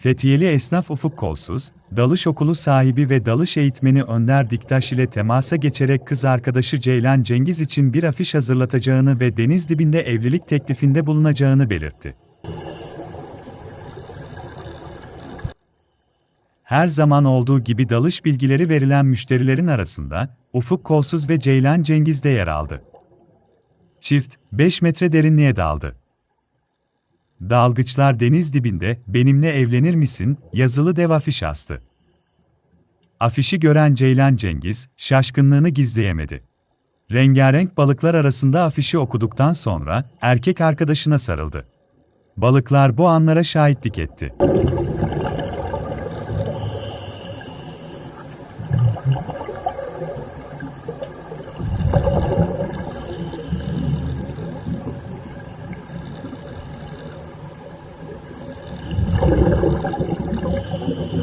Fethiyeli esnaf Ufuk Kolsuz, dalış okulu sahibi ve dalış eğitmeni Önder Diktaş ile temasa geçerek kız arkadaşı Ceylan Cengiz için bir afiş hazırlatacağını ve deniz dibinde evlilik teklifinde bulunacağını belirtti. Her zaman olduğu gibi dalış bilgileri verilen müşterilerin arasında Ufuk Kolsuz ve Ceylan Cengiz de yer aldı. Çift 5 metre derinliğe daldı dalgıçlar deniz dibinde benimle evlenir misin yazılı dev afiş astı. Afişi gören Ceylan Cengiz şaşkınlığını gizleyemedi. Rengarenk balıklar arasında afişi okuduktan sonra erkek arkadaşına sarıldı. Balıklar bu anlara şahitlik etti.